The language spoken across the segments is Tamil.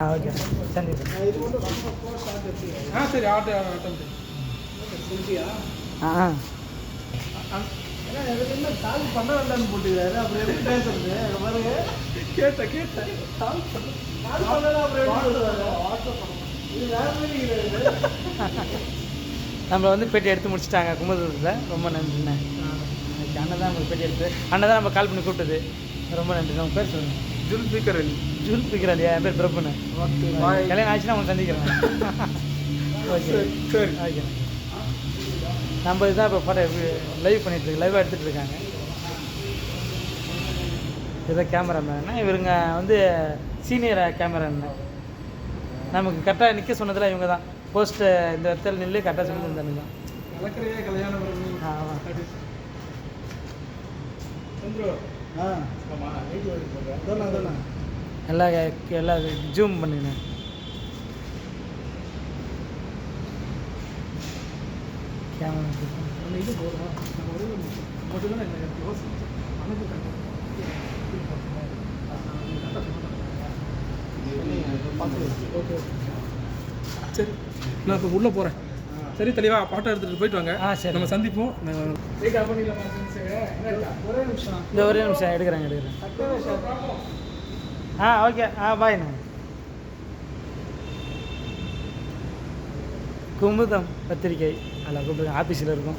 ஆ ஓகே சரி ஆ சரி ஆட்டோ ஆட்டோ. ஆ ஆ. கால் பண்ண வேண்டாம்னு போட்டுக்கிறாரு. அப்புறம் எப்படி பேசுறது? அங்க பாருங்க கேட்டேன் கேட்டேன். கால் பண்ண கால் பண்ணல அப்புறம் எப்படி சொல்லுவாரு இது வேற மாதிரி இருக்கிறாரு நம்மளை வந்து பேட்டி எடுத்து முடிச்சிட்டாங்க. கும்பதூரத்தில் ரொம்ப நன்றிண்ணே அண்ணன் தான் நம்மளுக்கு பேட்டி எடுத்து அண்ணன் தான் நம்ம கால் பண்ணி கூப்பிட்டது. ரொம்ப நன்றி. நம்ம பேர் சொல்லுங்கள் ஜுல் பீக்கர் அலி ஜூல் பிக்கிறா இல்லையா என் பேர் ஓகே பாய் கல்யாணம் ஆச்சுன்னா அவங்க சந்திக்கிறேன். ஓகே. சரி சரி. ஓகே. நம்ம இதுதான் இப்போ ஃபோட்டோ லைவ் பண்ணிட்டு இருக்கு லைவாக எடுத்துகிட்டு இருக்காங்க. இதான் கேமராமேன் இவருங்க வந்து சீனியர் கேமரான்னு நமக்கு கரெக்டாக நிற்க சொன்னதில் இவங்க தான் போஸ்ட்டு இந்த இடத்துல நின்று கரெக்டாக சொல்லி தந்தானுங்க ஆமாம் எல்லாம் எல்லாம் ஜூம் பண்ணினேன். கேமரா இது நம்ம ஒரு யோசிச்சு. மனது சரி நான் இப்போ உள்ளே போகிறேன் சரி தெளிவா பாட்டை எடுத்துகிட்டு போயிட்டு வாங்க. ஆ சரி. நம்ம சந்திப்போம். இந்த ஒரே நிமிஷம் எடுக்கிறேன் எடுக்கிறேன். ஆ ஓகே. ஆ பாய்ண்ணே குமுதம் பத்திரிக்கை அதில் கூப்பிட்டு ஆஃபீஸில் இருக்கும்.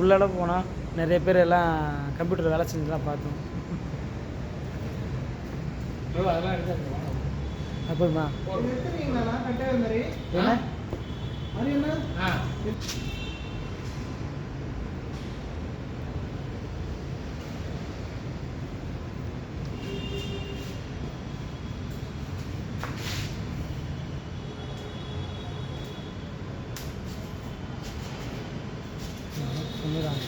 உள்ளால போனோம் நிறைய பேர் எல்லாம் கம்ப்யூட்டர் வேலை செஞ்சுலாம் பார்த்தோம். அதெல்லாம் எடுக்காது அப்புறமா எடுத்துருக்கீங்களா கட்டாய மாதிரி என்ன அது என்ன ஆ குமுதம்